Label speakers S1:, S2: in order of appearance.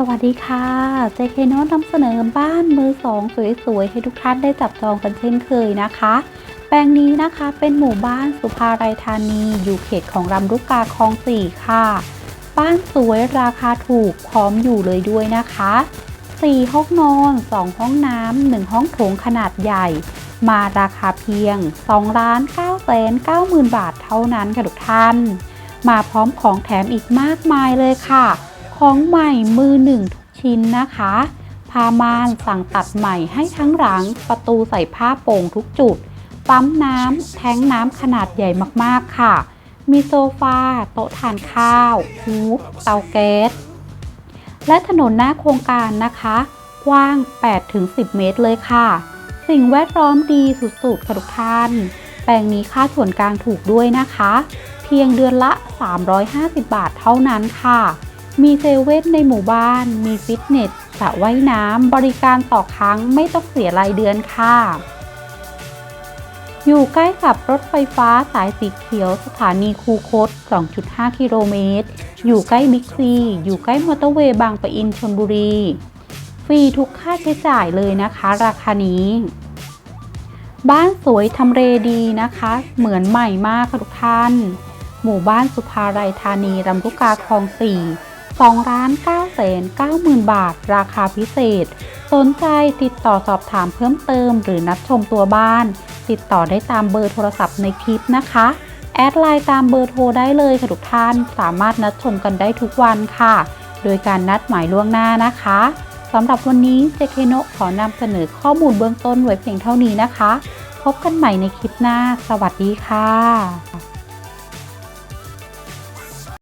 S1: สวัสดีค่ะ JK โน้ตนำเสนอบ้านมือสองสวยๆ ให้ทุกท่านได้จับจองกันเช่นเคยนะคะ แปลงนี้นะคะเป็นหมู่บ้านสุภาไรธานีอยู่เขตของลำลูกกาคลองสี่ค่ะ บ้านสวยราคาถูกพร้อมอยู่เลยด้วยนะคะ 4 ห้องนอน 2 ห้องน้ำ 1 ห้องโถงขนาดใหญ่ มาราคาเพียง2ล้าน9แสน9หมื่นบาทเท่านั้นค่ะทุกท่าน มาพร้อมของแถมอีกมากมายเลยค่ะ ของใหม่มือหนึ่งทุกชิ้นนะคะ ผ้าม่านสั่งตัดใหม่ให้ทั้งหลัง ประตูใส่ผ้าโป่งทุกจุด ปั๊มน้ำแท้งน้ำขนาดใหญ่มากๆค่ะ มีโซฟา โต๊ะทานข้าวฮูฟเตาแก๊ส และถนนหน้าโครงการนะคะ กว้าง 8-10 เมตรเลยค่ะ สิ่งแวดล้อมดีสุดๆค่ะทุกท่าน แปลงนี้ค่าส่วนกลางถูกด้วยนะคะ เพียงเดือนละ 350 บาทเท่านั้นค่ะ มีเซเว่นในหมู่บ้าน มีฟิตเนสสระว่ายน้ำ บริการต่อครั้งไม่ต้องเสียรายเดือนค่ะ อยู่ใกล้กับรถไฟฟ้าสายสีเขียวสถานีคูคต 2.5 กิโลเมตร อยู่ใกล้บิ๊กซี อยู่ใกล้มอเตอร์เวย์บางปะอินชลบุรี ฟรีทุกค่าใช้จ่ายเลยนะคะ ราคานี้ บ้านสวยทำเลดีนะคะ เหมือนใหม่มากค่ะทุกท่าน หมู่บ้านสุภาไรธานีรำลูกกาคลอง4 2ล้าน9แสน9หมื่นบาท ราคาพิเศษ สนใจติดต่อสอบถามเพิ่มเติม หรือนัดชมตัวบ้าน ติดต่อได้ตามเบอร์โทรศัพท์ในคลิปนะคะ แอดไลน์ตามเบอร์โทรได้เลยค่ะทุกท่าน สามารถนัดชมกันได้ทุกวันค่ะ โดยการนัดหมายล่วงหน้านะคะสำหรับวันนี้เจเคโนขอนำเสนอข้อมูลเบื้องต้นไว้เพียงเท่านี้นะคะ พบกันใหม่ในคลิปหน้า สวัสดีค่ะ